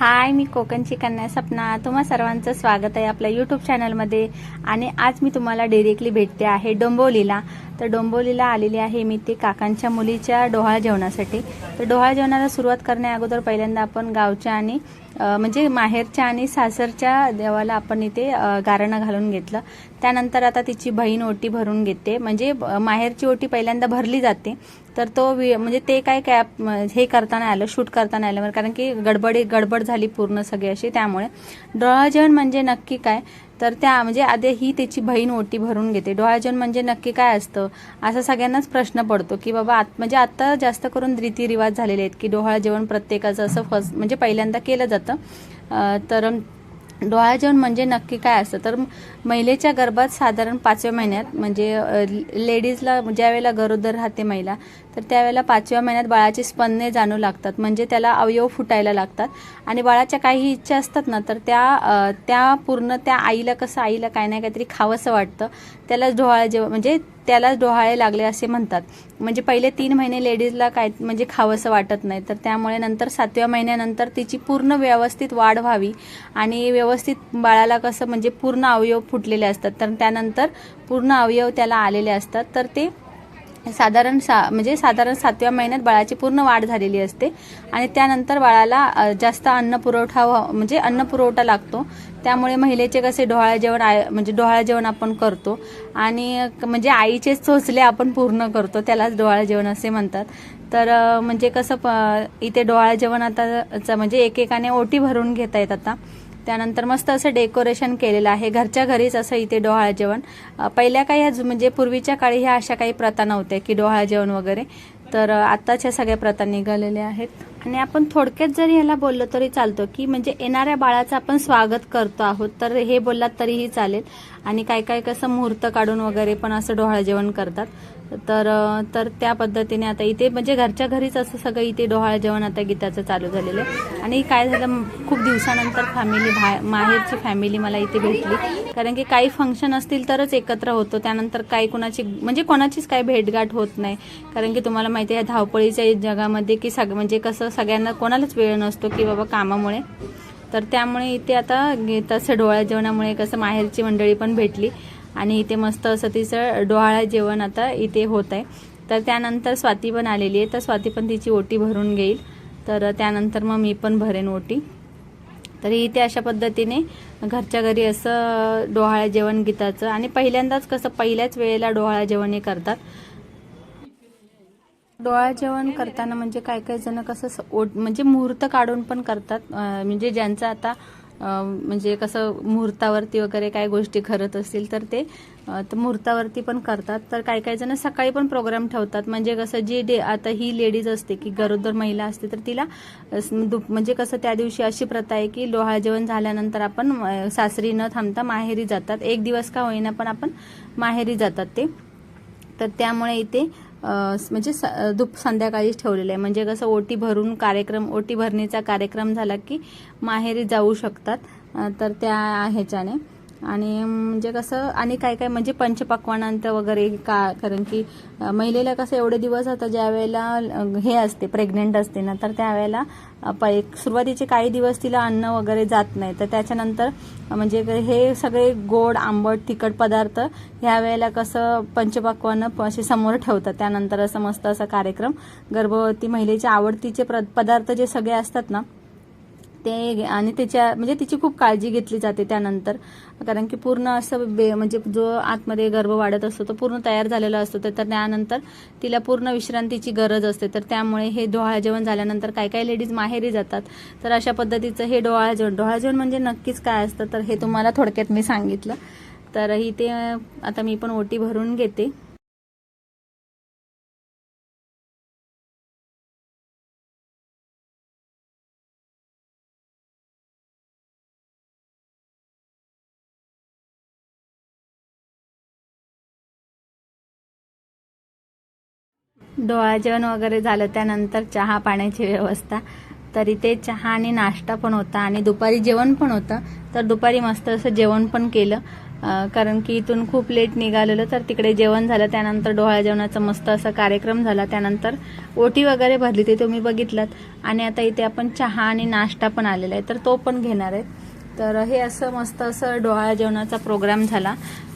हाय मी कोकणची कन्या सपना. तुम्हा सर्वांचं स्वागत आहे आपल्या यूट्यूब चॅनलमध्ये आणि आज मी तुम्हाला डिरेक्टली भेटते आहे डोंबोलीला. तर डोंबोलीला आलेली आहे मी ते काकांच्या मुलीच्या डोहाळ जेवणासाठी. तर डोहाळ जेवणाला सुरुवात करण्या अगोदर पहिल्यांदा आपण गावच्या आणि म्हणजे माहेरच्या आणि सासरच्या देवाला आपण इथे गारणं घालून घेतलं. त्यानंतर आता तिची बहीण ओटी भरून घेते. म्हणजे माहेरची ओटी पहिल्यांदा भरली जाते. तर तो वि- म्हणजे ते काय काय हे करताना आलं शूट करताना आलं. कारण की गडबडी गडबड झाली पूर्ण सगळी अशी त्यामुळे. डोळा जेवण म्हणजे नक्की काय? तर त्या म्हणजे आधी ही त्याची बहीण ओटी भरून घेते. डोळा जेवण म्हणजे नक्की काय असतं? असा सगळ्यांनाच प्रश्न पडतो की बाबा आत म्हणजे आत्ता जास्त करून रीतिरिवाज झालेले आहेत की डोहाळ जेवण प्रत्येकाचं असं फर्स्ट म्हणजे पहिल्यांदा केलं जातं. तर डोळा जेवण म्हणजे नक्की काय असतं? तर महिलेच्या गर्भात साधारण पाचव्या महिन्यात म्हणजे लेडीजला ज्यावेळेला गरोदर राहते महिला तर त्यावेळेला पाचव्या महिन्यात बाळाची स्पंदने जाणू लागतात. म्हणजे त्याला अवयव फुटायला लागतात. आणि बाळाच्या काही इच्छा असतात ना तर त्या त्या पूर्ण त्या आईला कसं आईला काय नाही काहीतरी खावंसं वाटतं. त्यालाच डोळा जेवण म्हणजे त्यालाच डोहाळे लागले असे म्हणतात. म्हणजे पहिले तीन महिने लेडीजला काय म्हणजे खावंसं वाटत नाही. तर त्यामुळे नंतर सातव्या महिन्यानंतर तिची पूर्ण व्यवस्थित वाढ व्हावी आणि व्यवस्थित बाळाला कसं म्हणजे पूर्ण अवयव फुटलेले असतात. तर त्यानंतर पूर्ण अवयव त्याला आलेले असतात. तर ते साधारण सा म्हणजे साधारण सातव्या महिन्यात बाळाची पूर्ण वाढ झालेली असते. आणि त्यानंतर बाळाला जास्त अन्न पुरवठा म्हणजे अन्न पुरवठा लागतो. त्यामुळे महिलेचे कसे डोहाळे जेवण आय- म्हणजे डोहाळे जेवण आपण करतो. आणि क- म्हणजे आईचे चोचले आपण पूर्ण करतो त्यालाच डोहाळे जेवण असे म्हणतात. तर म्हणजे कसं प- इथे डोहाळे जेवण आता म्हणजे एकेकाने ओटी भरून घेता येत आता. त्यानंतर मस्त असं डेकोरेशन केलेलं आहे. घरच्या घरीच असं इथे डोहाळ जेवण. पहिल्या काही ह्या म्हणजे पूर्वीच्या काळी ह्या अशा काही प्रथा नव्हत्या की डोहाळ जेवण वगैरे. तर आत्ताच्या सगळ्या प्रथा निघालेल्या आहेत. आणि आपण थोडक्यात जरी ह्याला बोललो तरी चालतो की म्हणजे येणाऱ्या बाळाचं आपण स्वागत करतो आहोत. तर हे बोललात तरीही चालेल. आणि काय काय कसं मुहूर्त काढून वगैरे पण असं डोहाळ जेवण करतात. तर तर त्या पद्धतीने आता इथे म्हणजे घरच्या घरीच असं सगळं इथे डोहाळ जेवण आता गीताचं चालू झालेलं आहे. आणि काय झालं खूप दिवसानंतर फॅमिली भा माहेरची फॅमिली मला इथे भेटली. कारण की काही फंक्शन असतील तरच एकत्र होतो. त्यानंतर काही कोणाची म्हणजे कोणाचीच काही भेटगाठ होत नाही. कारण की तुम्हाला माहिती आहे धावपळीच्या जगामध्ये की सग म्हणजे कसं सगळ्यांना कोणालाच वेळ नसतो की बाबा कामामुळे. तर त्यामुळे इथे आता गीताचं तसं डोळ्या जेवणामुळे कसं माहेरची मंडळी पण भेटली. आणि इथे मस्त असं तिचं डोहाळा जेवण आता इथे होत आहे. तर त्यानंतर स्वाती पण आलेली आहे. तर स्वाती पण तिची ओटी भरून घेईल. तर त्यानंतर मग मी पण भरेन ओटी. तर इथे अशा पद्धतीने घरच्या घरी असं डोहाळ्या जेवण गीताचं. आणि पहिल्यांदाच कसं पहिल्याच वेळेला डोहाळ्या जेवण हे करतात. डोळा जेवण करताना म्हणजे काय काय जण कसं ओट म्हणजे मुहूर्त काढून पण करतात. म्हणजे ज्यांचं आता म्हणजे कसं मुहूर्तावरती वगैरे काय गोष्टी करत असतील तर ते मुहूर्तावरती पण करतात. तर काही काही जण सकाळी पण प्रोग्राम ठेवतात. म्हणजे कसं जी डे आता ही लेडीज असते की गरोदर महिला असते तर तिला दुप- म्हणजे कसं त्या दिवशी अशी प्रथा आहे की लोहाळ जेवण झाल्यानंतर आपण सासरी न थांबता माहेरी जातात. एक दिवस का होईना पण आपण माहेरी जातात ते. तर त्यामुळे इथे म्हणजे स- दुप संध्याकाळीच ठेवलेलं आहे. म्हणजे कसं ओटी भरून कार्यक्रम ओटी भरणीचा कार्यक्रम झाला की माहेरी जाऊ शकतात. तर त्या ह्याच्याने. आणि म्हणजे कसं आणि काय काय म्हणजे पंचपक्वानांत वगैरे का कारण की महिलेला कसं एवढे दिवस आता ज्या वेळेला हे असते प्रेग्नेंट असते ना तर त्यावेळेला एक सुरुवातीचे काही दिवस तिला अन्न वगैरे जात नाही. तर त्याच्यानंतर म्हणजे हे सगळे गोड आंबट तिखट पदार्थ ह्या वेळेला कसं पंचपक्वानं असे समोर ठेवतात. त्यानंतर असं मस्त असा कार्यक्रम गर्भवती महिलेचे आवडतीचे प्र- पदार्थ जे सगळे असतात ना ते आणि त्याच्या म्हणजे तिची खूप काळजी घेतली जाते त्यानंतर. कारण की पूर्ण असं बे म्हणजे जो आतमध्ये गर्भ वाढत असतो तो पूर्ण तयार झालेला असतो. तर तर त्यानंतर तिला पूर्ण विश्रांतीची गरज असते. तर त्यामुळे हे डोहाळ जेवण झाल्यानंतर काही काही लेडीज माहेरी जातात. तर अशा पद्धतीचं हे डोहाळ जेवण डोहाळ जेवण म्हणजे नक्कीच काय असतं तर हे तुम्हाला थोडक्यात मी सांगितलं. तर ही ते आता मी पण ओटी भरून घेते. डोळा जेवण वगैरे झालं त्यानंतर चहा पाण्याची व्यवस्था. तर इथे चहा आणि नाश्ता पण होता आणि दुपारी जेवण पण होतं. तर दुपारी मस्त असं जेवण पण केलं. कारण की इथून खूप लेट निघालेलं तर तिकडे जेवण झालं. त्यानंतर डोळा जेवणाचा मस्त असा कार्यक्रम झाला. त्यानंतर ओटी वगैरे भरली ते तुम्ही बघितलात. आणि आता इथे आपण चहा आणि नाश्ता पण आलेला आहे. तर तो पण घेणार आहे. तर हे असं मस्त असं डोळा जेवणाचा प्रोग्राम झाला.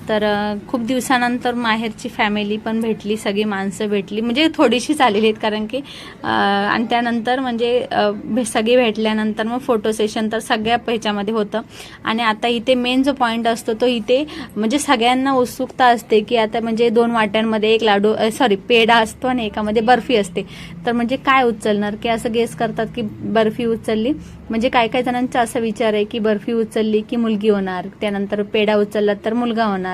तर खूप दिवसानंतर माहेरची फॅमिली पण भेटली सगळी माणसं भेटली. म्हणजे थोडीशीच आलेली आहेत कारण की आणि त्यानंतर म्हणजे भे- सगळी भेटल्यानंतर मग फोटो सेशन तर सगळ्या ह्याच्यामध्ये होतं. आणि आता इथे मेन जो पॉईंट असतो तो इथे म्हणजे सगळ्यांना उत्सुकता असते की आता म्हणजे दोन वाट्यांमध्ये एक लाडू सॉरी पेढा असतो आणि एकामध्ये बर्फी असते. तर म्हणजे काय उचलणार? की असं गेस करतात की बर्फी उचलली. म्हणजे काय काय जणांचा असा विचार आहे की बर्फी उचलली की मुलगी होणार. त्यानंतर पेढा उचलला तर मुलगा होणार.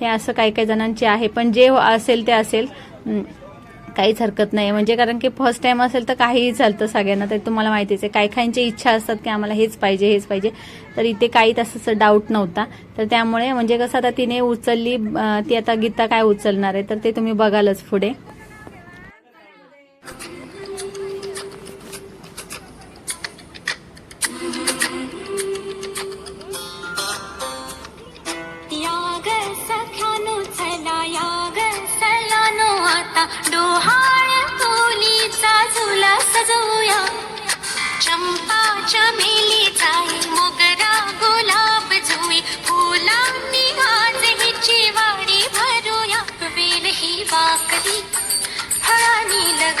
हे असं काही काही जणांचे आहे पण जे असेल ते असेल. काहीच हरकत नाही म्हणजे कारण की फर्स्ट टाइम असेल तर काहीही चालतं सगळ्यांना तर तुम्हाला माहितीच आहे. काही काहींची इच्छा असतात की आम्हाला हेच पाहिजे हेच पाहिजे. तर इथे काही तसंच डाऊट नव्हता. तर त्यामुळे म्हणजे कसं आता तिने उचलली ती आता गीता काय उचलणार आहे तर ते तुम्ही बघालच पुढे. वाकली लग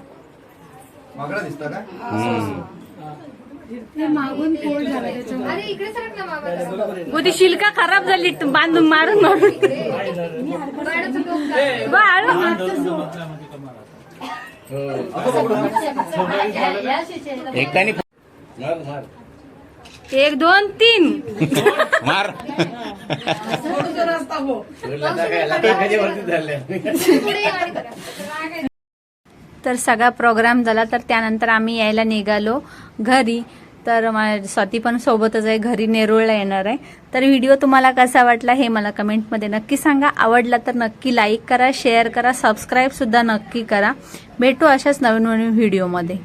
मागडा दिसता का? ती शिल्का खराब झाली बांधून मारून मारून. बाळ. एकट्याने एक दोन तीन. मार. तर सगळा प्रोग्राम झाला. तर त्यानंतर आम्ही यायला निघालो घरी. तर स्वाती पण सोबतच आहे. घरी नेरुळला येणार आहे. तर व्हिडिओ तुम्हाला कसा वाटला हे मला कमेंटमध्ये नक्की सांगा. आवडला तर नक्की लाईक करा शेअर करा सबस्क्राईबसुद्धा नक्की करा. भेटू अशाच नवीन नवीन व्हिडिओमध्ये